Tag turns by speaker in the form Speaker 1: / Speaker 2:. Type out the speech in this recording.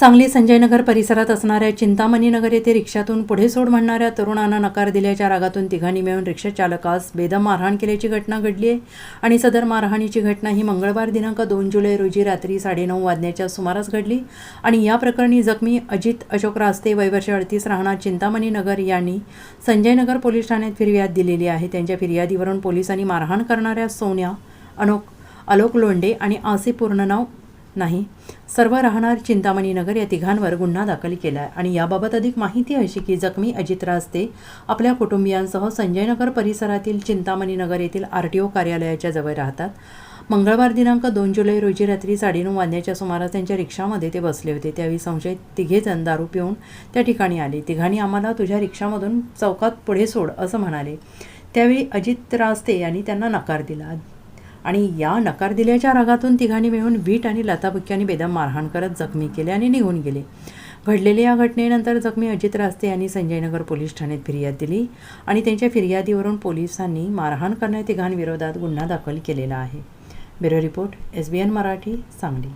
Speaker 1: सांगली संजयनगर परिसरात असणाऱ्या चिंतामणी नगर येथे रिक्षातून पुढे सोड म्हणणाऱ्या तरुणांना नकार दिल्याच्या रागातून तिघांनी मिळून रिक्षाचालकास बेदम मारहाण केल्याची घटना घडली आहे. आणि सदर मारहाणीची घटना ही मंगळवार दिनांक दोन जुलै रोजी रात्री साडेनऊ वाजण्याच्या सुमारास घडली. आणि या प्रकरणी जखमी अजित अशोक रास्ते वयवर्ष अडतीस राहणार चिंतामणी नगर यांनी संजयनगर पोलीस ठाण्यात फिर्याद दिलेली आहे. त्यांच्या फिर्यादीवरून पोलिसांनी मारहाण करणाऱ्या सोन्या अनोक आलोक लोंडे आणि आसिफ पूर्ण नाव नाही. सर्व राहणार चिंतामणी नगर या तिघांवर गुन्हा दाखल केला आहे आणि याबाबत अधिक माहिती अशी की जखमी अजित रास्ते आपल्या कुटुंबियांसह संजयनगर परिसरातील चिंतामणी नगर येथील आर टी ओ कार्यालयाच्या जवळ राहतात. मंगळवार दिनांक दोन जुलै रोजी रात्री साडेनऊ वाजण्याच्या सुमारास त्यांच्या रिक्षामध्ये ते बसले होते. त्यावेळी संशयित तिघेजण दारू पिऊन त्या ठिकाणी आले. तिघांनी आम्हाला तुझ्या रिक्षामधून चौकात पुढे सोड असं म्हणाले. त्यावेळी अजित रास्ते यांनी त्यांना नकार दिला. आणि या नकार दिल्याच्या रागातून तिघांनी मिळून वीट आणि लताबुक्क्यांनी बेदम मारहाण करत जखमी केले आणि निघून गेले. घडलेल्या या घटनेनंतर जखमी अजित रास्ते यांनी संजयनगर पोलीस ठाण्यात फिर्याद दिली आणि त्यांच्या फिर्यादीवरून पोलिसांनी मारहाण करणाऱ्या तिघांविरोधात गुन्हा दाखल केलेला आहे. Bureau report S B N Marathi Sangli.